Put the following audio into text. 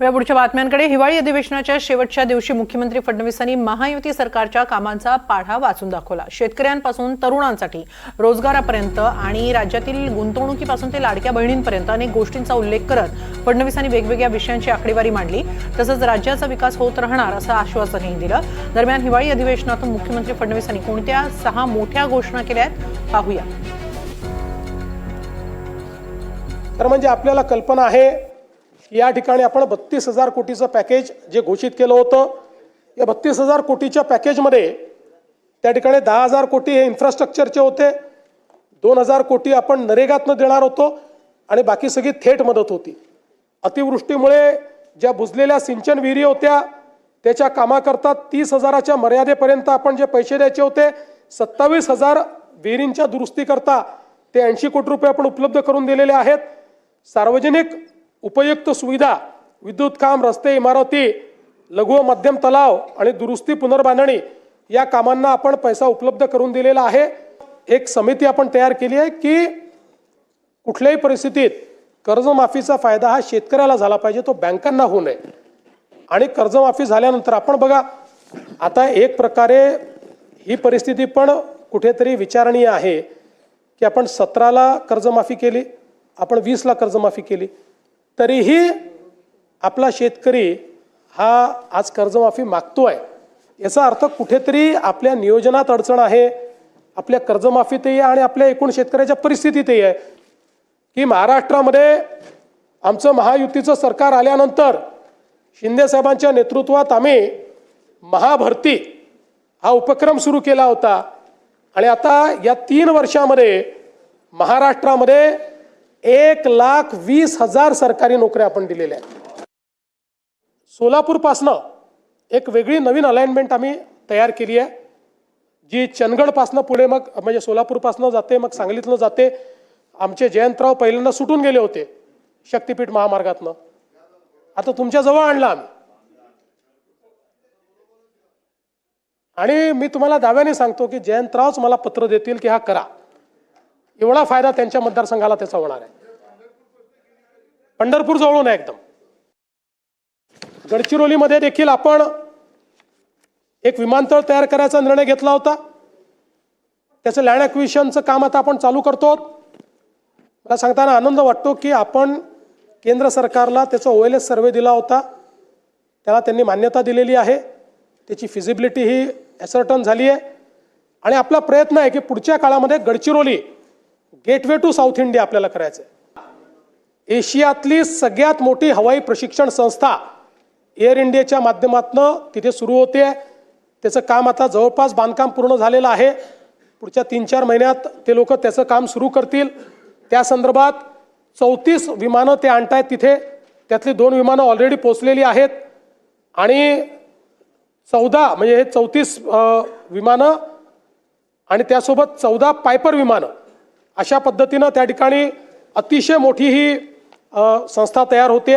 या पुढच्या बातम्यांकडे हिवाळी अधिवेशनाच्या शेवटच्या दिवशी मुख्यमंत्री फडणवीसांनी महायुती सरकारच्या कामांचा पाढा वाचून दाखवला. शेतकऱ्यांपासून तरुणांसाठी रोजगारापर्यंत आणि राज्यातील गुंतवणुकीपासून ते लाडक्या बहिणींपर्यंत अनेक गोष्टींचा उल्लेख करत फडणवीसांनी वेगवेगळ्या विषयांची आकडेवारी मांडली. तसंच राज्याचा विकास होत राहणार असं आश्वासनही दिलं. दरम्यान हिवाळी अधिवेशनातून मुख्यमंत्री फडणवीसांनी कोणत्या सहा मोठ्या घोषणा केल्या आहेत पाहूया. तर म्हणजे आपल्याला कल्पना आहे या ठिकाणी आपण बत्तीस हजार कोटीचं पॅकेज जे घोषित केलं होतं या बत्तीस हजार कोटीच्या पॅकेजमध्ये त्या ठिकाणी दहा हजार कोटी हे इन्फ्रास्ट्रक्चरचे होते. दोन हजार कोटी आपण नरेगातनं देणार होतो आणि बाकी सगळी थेट मदत होती. अतिवृष्टीमुळे ज्या बुजलेल्या सिंचन विहिरी होत्या त्याच्या कामाकरता तीस हजाराच्या मर्यादेपर्यंत आपण जे पैसे द्यायचे होते सत्तावीस हजार विहिरींच्या दुरुस्तीकरता ते ऐंशी कोटी रुपये आपण उपलब्ध करून दिलेले आहेत. सार्वजनिक उपयुक्त सुविधा विद्युत काम रस्ते इमारती लघु व मध्यम तलाव आणि दुरुस्ती पुनर्बांधणी या कामांना आपण पैसा उपलब्ध करून दिलेला आहे. एक समिती आपण तयार केली आहे की कुठल्याही परिस्थितीत कर्जमाफीचा फायदा हा शेतकऱ्याला झाला पाहिजे तो बँकांना होऊ नये. आणि कर्जमाफी झाल्यानंतर आपण बघा आता एक प्रकारे ही परिस्थिती पण कुठेतरी विचारणीय आहे की आपण सतराला कर्जमाफी केली आपण वीसला कर्जमाफी केली. तरीही आपला शेतकरी हा आज कर्जमाफी मागतो आहे याचा अर्थ कुठेतरी आपल्या नियोजनात अडचण आहे आपल्या कर्जमाफीतही आहे आणि आपल्या एकूण शेतकऱ्याच्या परिस्थितीतही आहे. की महाराष्ट्रामध्ये आमचं महायुतीचं सरकार आल्यानंतर शिंदेसाहेबांच्या नेतृत्वात आम्ही महाभरती हा उपक्रम सुरू केला होता. आणि आता या तीन वर्षामध्ये महाराष्ट्रामध्ये एक लाख वीस हजार सरकारी नोकऱ्या आपण दिलेल्या आहेत. सोलापूरपासनं एक वेगळी नवीन अलाइनमेंट आम्ही तयार केली आहे. जी चंदगडपासनं पुढे मग म्हणजे सोलापूरपासनं जाते मग सांगलीतनं जाते. आमचे जयंतराव पहिल्यांदा सुटून गेले होते शक्तीपीठ महामार्गातनं. आता तुमच्याजवळ आणला आम्ही. आणि मी तुम्हाला दाव्याने सांगतो की जयंतरावच मला पत्र देतील की हा करा. एवढा फायदा त्यांच्या मतदारसंघाला त्याचा होणार आहे. पंढरपूर जवळून आहे एकदम. गडचिरोलीमध्ये देखील आपण एक विमानतळ तयार करायचा निर्णय घेतला होता. त्याचं लँड ॲक्विशनचं काम आता आपण चालू करतो. मला सांगताना आनंद वाटतो की आपण केंद्र सरकारला त्याचा ओ एल एस सर्वे दिला होता. त्याला त्यांनी मान्यता दिलेली आहे. त्याची फिजिबिलिटी ही ॲसर्टन झाली आहे. आणि आपला प्रयत्न आहे की पुढच्या काळामध्ये Gadchiroli gateway to South India आपल्याला करायचं आहे एशियातली सगळ्यात मोठी हवाई प्रशिक्षण संस्था एअर इंडियाच्या माध्यमातून तिथे सुरू होते. त्याचं काम आता जवळपास बांधकाम पूर्ण झालेलं आहे. पुढच्या तीन चार महिन्यात ते लोक त्याचं काम सुरू करतील. त्या संदर्भात चौतीस विमानं ते आणतायत तिथे. त्यातली दोन विमानं ऑलरेडी पोचलेली आहेत. आणि चौदा म्हणजे हे चौतीस विमानं आणि त्यासोबत चौदा पायपर विमानं अशा पद्धतीनं त्या ठिकाणी अतिशय मोठी ही संस्था तयार होते.